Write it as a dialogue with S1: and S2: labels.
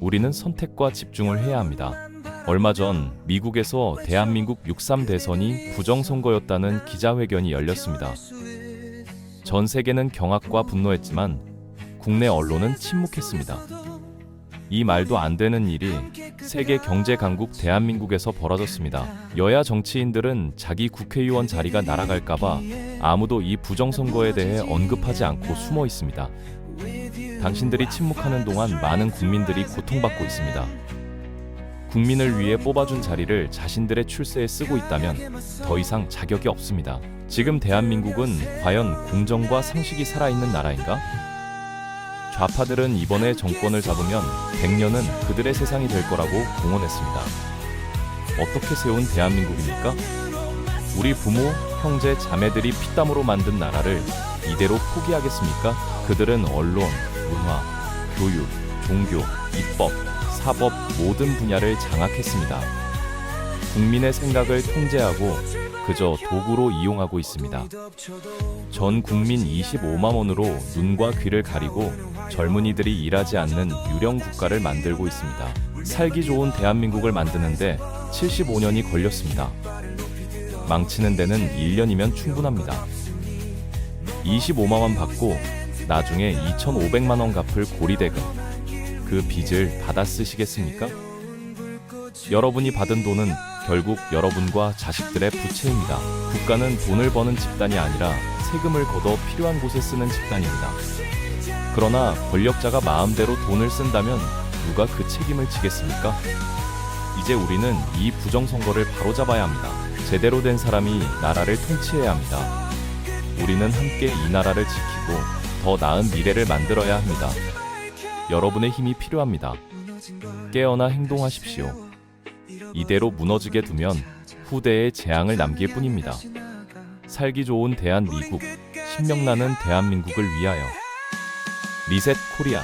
S1: 우리는 선택과 집중을 해야 합니다. 얼마 전 미국에서 대한민국 6.3 대선이 부정선거였다는 기자회견이 열렸습니다. 전 세계는 경악과 분노했지만 국내 언론은 침묵했습니다. 이 말도 안 되는 일이 세계 경제 강국 대한민국에서 벌어졌습니다. 여야 정치인들은 자기 국회의원 자리가 날아갈까봐 아무도 이 부정선거에 대해 언급하지 않고 숨어 있습니다. 당신들이 침묵하는 동안 많은 국민들이 고통받고 있습니다. 국민을 위해 뽑아준 자리를 자신들의 출세에 쓰고 있다면 더 이상 자격이 없습니다. 지금 대한민국은 과연 공정과 상식이 살아있는 나라인가? 좌파들은 이번에 정권을 잡으면 100년은 그들의 세상이 될 거라고 공언했습니다. 어떻게 세운 대한민국입니까? 우리 부모, 형제, 자매들이 피땀으로 만든 나라를 이대로 포기하겠습니까? 그들은 언론, 문화, 교육, 종교, 입법, 사법 모든 분야를 장악했습니다. 국민의 생각을 통제하고 그저 도구로 이용하고 있습니다. 전 국민 25만 원으로 눈과 귀를 가리고 젊은이들이 일하지 않는 유령 국가를 만들고 있습니다. 살기 좋은 대한민국을 만드는데 75년이 걸렸습니다. 망치는 데는 1년이면 충분합니다. 25만 원 받고 나중에 2,500만 원 갚을 고리대금 그 빚을 받아 쓰시겠습니까? 여러분이 받은 돈은 결국 여러분과 자식들의 부채입니다. 국가는 돈을 버는 집단이 아니라 세금을 걷어 필요한 곳에 쓰는 집단입니다. 그러나 권력자가 마음대로 돈을 쓴다면 누가 그 책임을 지겠습니까? 이제 우리는 이 부정선거를 바로잡아야 합니다. 제대로 된 사람이 나라를 통치해야 합니다. 우리는 함께 이 나라를 지키고 더 나은 미래를 만들어야 합니다. 여러분의 힘이 필요합니다. 깨어나 행동하십시오. 이대로 무너지게 두면 후대에 재앙을 남길 뿐입니다. 살기 좋은 대한미국, 신명나는 대한민국을 위하여. 리셋 코리아